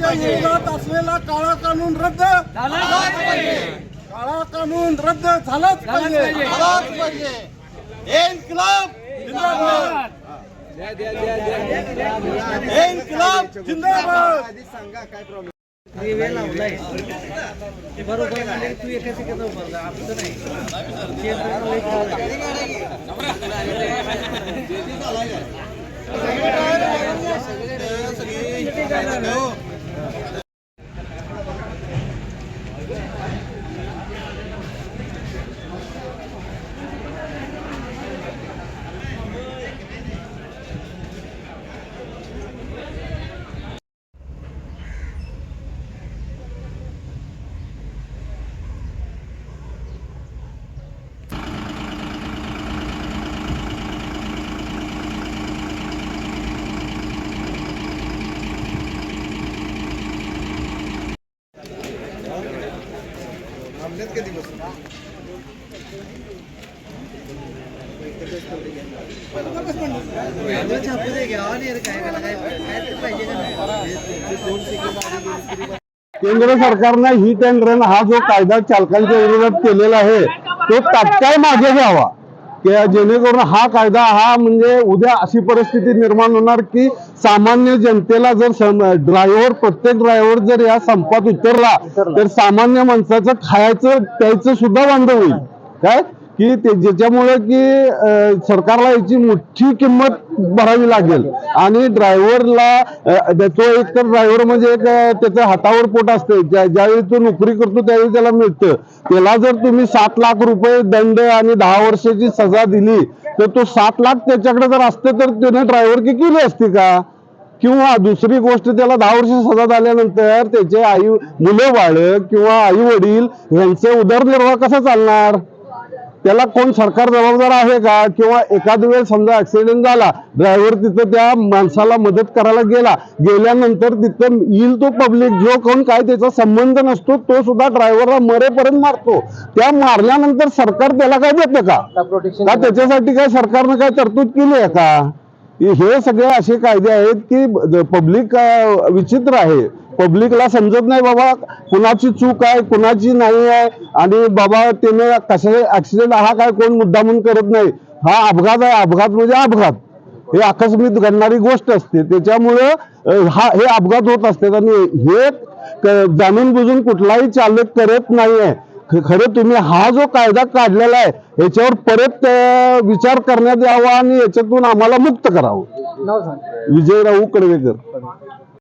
विरोधात असलेला काळा कानून रद्द काळा कानून रद्द झालाच पाहिजे. इन्कलाब जिंदाबाद. बरोबर म्हणजे तू एका आपलं नाही छापून कधी बसून केंद्र सरकारनं हिट अँड रन हा जो कायदा चालकांच्या विरोधात केलेला आहे तो तात्काळ मागे घ्यावा. जेणेकरून हा कायदा हा म्हणजे उद्या अशी परिस्थिती निर्माण होणार की सामान्य जनतेला जर ड्रायव्हर प्रत्येक ड्रायव्हर जर या संपात उतरला तर सामान्य माणसाचं खायचं प्यायचं सुद्धा बंद होईल. काय? की ते ज्याच्यामुळे की सरकारला याची मोठी किंमत भरावी लागेल. आणि ड्रायव्हरला त्याचं एक तर ड्रायव्हर म्हणजे एक त्याचं हातावर पोट असते ज्या- ज्यावेळी तो नोकरी करतो त्यावेळी त्याला मिळतं. त्याला जर तुम्ही सात लाख रुपये दंड आणि दहा वर्षाची सजा दिली तर तो सात लाख त्याच्याकडे जर असते तर त्याने ड्रायव्हर की केली असती का? किंवा दुसरी गोष्ट त्याला दहा वर्ष सजा झाल्यानंतर त्याचे आई मुलं बाळ किंवा आई वडील यांचे उदरनिर्वाह कसा चालणार? त्याला कोण सरकार जबाबदार आहे का? किंवा एखाद वेळ समजा ऍक्सिडेंट झाला ड्रायव्हर तिथं त्या माणसाला मदत करायला गेला गेल्यानंतर तिथं येईल तो पब्लिक जो कोण काय त्याचा संबंध नसतो तो सुद्धा ड्रायव्हरला मरेपर्यंत मारतो. त्या मारल्यानंतर सरकार त्याला काय देतं का? का त्याच्यासाठी काय सरकारनं काय तरतूद केली आहे का? हे सगळे असे कायदे आहेत की पब्लिक विचित्र आहे. पब्लिकला समजत नाही बाबा कुणाची चूक आहे कुणाची नाही आहे. आणि बाबा त्याने कशा ऍक्सिडेंट हा काय कोण मुद्दा म्हणून करत नाही. हा अपघात आहे अपघात म्हणजे अपघात. हे आकस्मिक घडणारी गोष्ट असते. त्याच्यामुळं हा हे अपघात होत असतात. आणि हे जाणून बुजून कुठलाही चालक करत नाहीये. ख- खरं तुम्ही हा जो कायदा काढलेला आहे याच्यावर परत विचार करण्यात यावा आणि याच्यातून आम्हाला मुक्त करावं. विजयराव कडवेकर.